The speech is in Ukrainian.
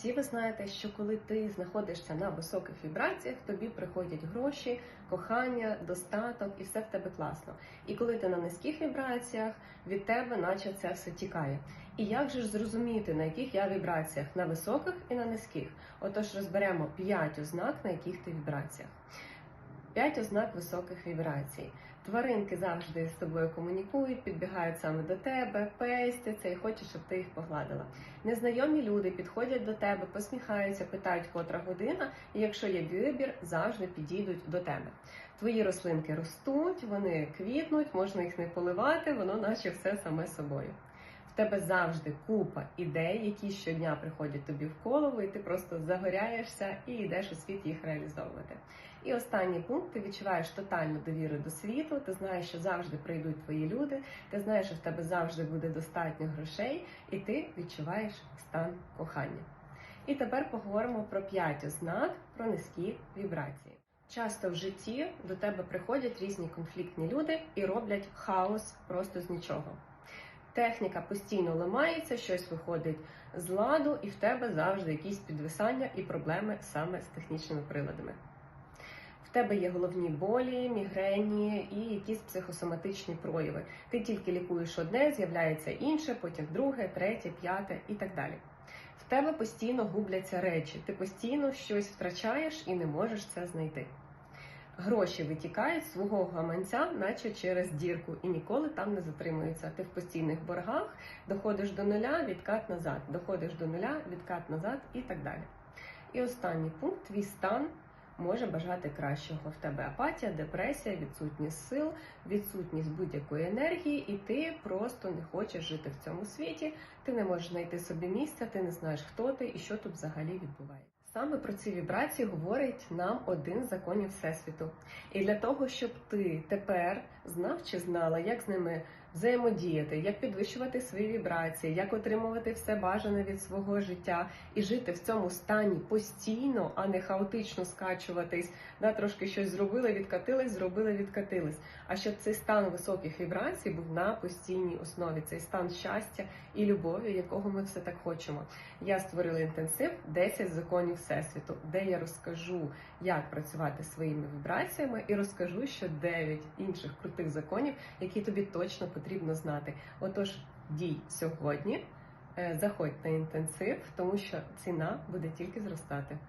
Всі ви знаєте, що коли ти знаходишся на високих вібраціях, тобі приходять гроші, кохання, достаток, і все в тебе класно. І коли ти на низьких вібраціях, від тебе, наче це все тікає. І як же ж зрозуміти, на яких я вібраціях? На високих і на низьких? Отож, розберемо 5 ознак, на яких ти вібраціях. П'ять ознак високих вібрацій. Тваринки завжди з тобою комунікують, підбігають саме до тебе, пестяться і хочуть, щоб ти їх погладила. Незнайомі люди підходять до тебе, посміхаються, питають, котра година, і якщо є вибір, завжди підійдуть до тебе. Твої рослинки ростуть, вони квітнуть, можна їх не поливати, воно наче все саме собою. В тебе завжди купа ідей, які щодня приходять тобі в голову, і ти просто загоряєшся і йдеш у світ їх реалізовувати. І останній пункт: ти відчуваєш тотальну довіру до світу. Ти знаєш, що завжди прийдуть твої люди. Ти знаєш, що в тебе завжди буде достатньо грошей, і ти відчуваєш стан кохання. І тепер поговоримо про п'ять ознак про низькі вібрації. Часто в житті до тебе приходять різні конфліктні люди і роблять хаос просто з нічого. Техніка постійно ламається, щось виходить з ладу, і в тебе завжди якісь підвисання і проблеми саме з технічними приладами. В тебе є головні болі, мігрені і якісь психосоматичні прояви. Ти тільки лікуєш одне, з'являється інше, потім друге, третє, п'яте і так далі. В тебе постійно губляться речі, ти постійно щось втрачаєш і не можеш це знайти. Гроші витікають з свого гаманця, наче через дірку, і ніколи там не затримуються. Ти в постійних боргах доходиш до нуля, відкат назад, доходиш до нуля, відкат назад і так далі. І останній пункт твій стан може бажати кращого. В тебе апатія, депресія, відсутність сил, відсутність будь-якої енергії, і ти просто не хочеш жити в цьому світі. Ти не можеш знайти собі місця, ти не знаєш, хто ти і що тут взагалі відбувається. Саме про ці вібрації говорить нам один з законів Всесвіту. І для того, щоб ти тепер знав чи знала, як з ними взаємодіяти, як підвищувати свої вібрації, як отримувати все бажане від свого життя і жити в цьому стані постійно, а не хаотично скачуватись, да, трошки щось зробили, відкатились, зробили, відкатились. А щоб цей стан високих вібрацій був на постійній основі, цей стан щастя і любові, якого ми все так хочемо. Я створила інтенсив 10 законів всесвіту, де я розкажу, як працювати своїми вібраціями, і розкажу ще 9 інших крутих законів, які тобі точно потрібно знати. Отож, дій сьогодні, е, заходь на інтенсив, тому що ціна буде тільки зростати.